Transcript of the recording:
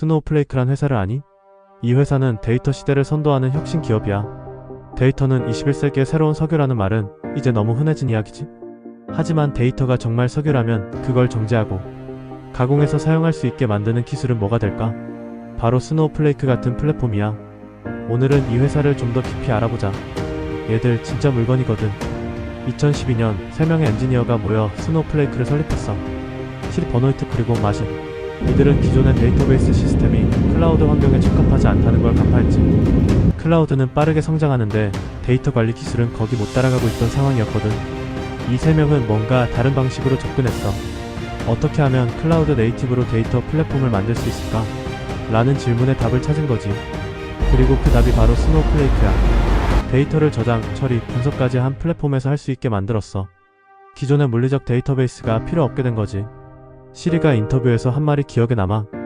스노우플레이크란 회사를 아니? 이 회사는 데이터 시대를 선도하는 혁신 기업이야. 데이터는 21세기의 새로운 석유라는 말은 이제 너무 흔해진 이야기지. 하지만 데이터가 정말 석유라면 그걸 정제하고 가공해서 사용할 수 있게 만드는 기술은 뭐가 될까? 바로 스노우플레이크 같은 플랫폼이야. 오늘은 이 회사를 좀 더 깊이 알아보자. 얘들 진짜 물건이거든. 2012년 3명의 엔지니어가 모여 스노우플레이크를 설립했어. 실 버노이트 그리고 마신. 이들은 기존의 데이터베이스 시스템이 클라우드 환경에 적합하지 않다는 걸 간파했지. 클라우드는 빠르게 성장하는데 데이터 관리 기술은 거기 못 따라가고 있던 상황이었거든. 이 세 명은 뭔가 다른 방식으로 접근했어. 어떻게 하면 클라우드 네이티브로 데이터 플랫폼을 만들 수 있을까? 라는 질문에 답을 찾은 거지. 그리고 그 답이 바로 스노우플레이크야. 데이터를 저장, 처리, 분석까지 한 플랫폼에서 할 수 있게 만들었어. 기존의 물리적 데이터베이스가 필요 없게 된 거지. 시리가 인터뷰에서 한 말이 기억에 남아.